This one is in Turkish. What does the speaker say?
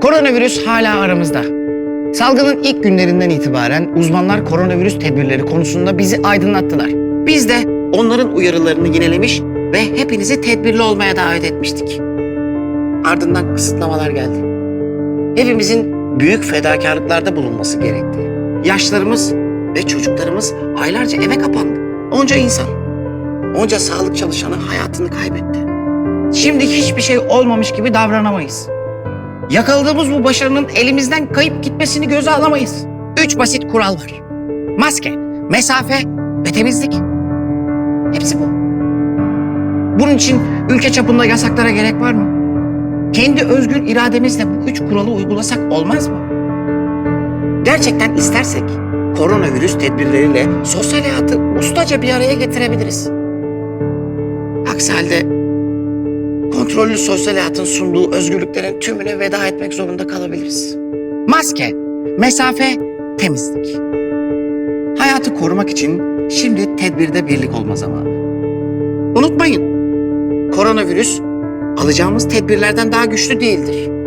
Koronavirüs hala aramızda. Salgının ilk günlerinden itibaren uzmanlar koronavirüs tedbirleri konusunda bizi aydınlattılar. Biz de onların uyarılarını yinelemiş ve hepinizi tedbirli olmaya davet etmiştik. Ardından kısıtlamalar geldi. Hepimizin büyük fedakarlıklarda bulunması gerekti. Yaşlarımız ve çocuklarımız aylarca eve kapandı. Onca insan, onca sağlık çalışanı hayatını kaybetti. Şimdi hiçbir şey olmamış gibi davranamayız. Yakaladığımız bu başarının elimizden kayıp gitmesini göze alamayız. Üç basit kural var. Maske, mesafe ve temizlik. Hepsi bu. Bunun için ülke çapında yasaklara gerek var mı? Kendi özgür irademizle bu üç kuralı uygulasak olmaz mı? Gerçekten istersek koronavirüs tedbirleriyle sosyal hayatı ustaca bir araya getirebiliriz. Aksi halde kontrollü sosyal hayatın sunduğu özgürlüklerin tümüne veda etmek zorunda kalabiliriz. Maske, mesafe, temizlik. Hayatı korumak için şimdi tedbirde birlik olma zamanı. Unutmayın, koronavirüs alacağımız tedbirlerden daha güçlü değildir.